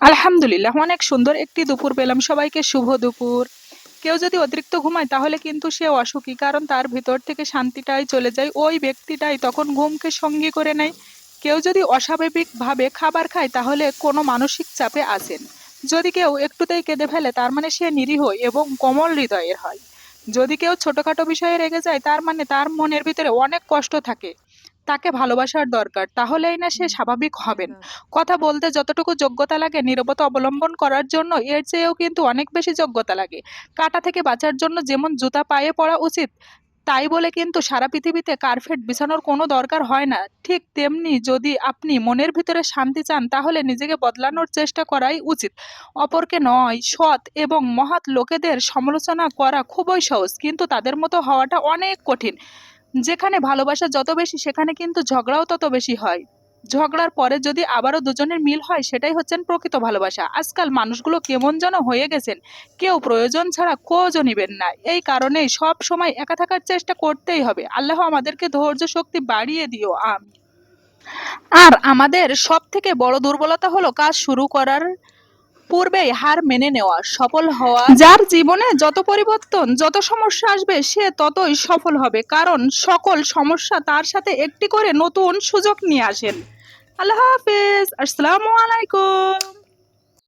আলহামদুলিল্লাহ, অনেক সুন্দর একটি দুপুর পেলাম। সবাইকে শুভ দুপুর। কেউ যদি অতিরিক্ত ঘুমায়, তাহলে কিন্তু সে অসুখী, কারণ তার ভিতর থেকে শান্তিটাই চলে যায়। ওই ব্যক্তিটাই তখন ঘুমকে সঙ্গী করে নেয়। কেউ যদি অস্বাভাবিকভাবে খাবার খায়, তাহলে কোনো মানসিক চাপে আসেন। যদি কেউ একটুতেই কেঁদে ফেলে, তার মানে সে নিরীহ এবং কোমল হৃদয়ের হয়। যদি কেউ ছোটখাটো বিষয়ে রেগে যায়, তার মানে তার মনের ভিতরে অনেক কষ্ট থাকে। তাকে ভালোবাসার দরকার তাহলেই না সে স্বাভাবিক হবেন। কথা বলতে যতটুকু যোগ্যতা লাগে নীরবতা অবলম্বন করার জন্য এর চেয়েও কিন্তু অনেক বেশি যোগ্যতা লাগে। কাটা থেকে বাঁচার জন্য যেমন জুতা পায়ে পড়া উচিত তাই বলে কিন্তু সারা পৃথিবীতে কার্পেট বিছানোর কোনো দরকার হয় না। ঠিক তেমনি যদি আপনি মনের ভিতরে শান্তি চান তাহলে নিজেকে বদলানোর চেষ্টা করাই উচিত। অপরকে নয় সৎ এবং মহৎ লোকেদের সমালোচনা করা খুবই সহজ কিন্তু তাদের মতো হওয়াটা অনেক কঠিন। যেখানে ভালোবাসা যত বেশি, সেখানে কিন্তু ঝগড়াও তত বেশি হয়। ঝগড়ার পরে যদি আবারও দুজনের মিল হয়, সেটাই হচ্ছেন প্রকৃত ভালোবাসা। আজকাল মানুষগুলো কেমন যেন হয়ে গেছেন। কেউ প্রয়োজন ছাড়া খোঁজও নিবেন না। এই কারণেই সব সময় একা থাকার চেষ্টা করতেই হবে। আল্লাহ আমাদেরকে ধৈর্য শক্তি বাড়িয়ে দিও। আর আমাদের সব থেকে বড় দুর্বলতা হলো কাজ শুরু করার পূর্বেই হার মেনে নেওয়া, সফল হওয়া। যার জীবনে যত পরিবর্তন, যত সমস্যা আসবে, সে ততই সফল হবে। কারণ সকল সমস্যা তার সাথে একটি করে নতুন সুযোগ নিয়ে আসেন। আল্লাহ হাফেজ। আসসালামু আলাইকুম।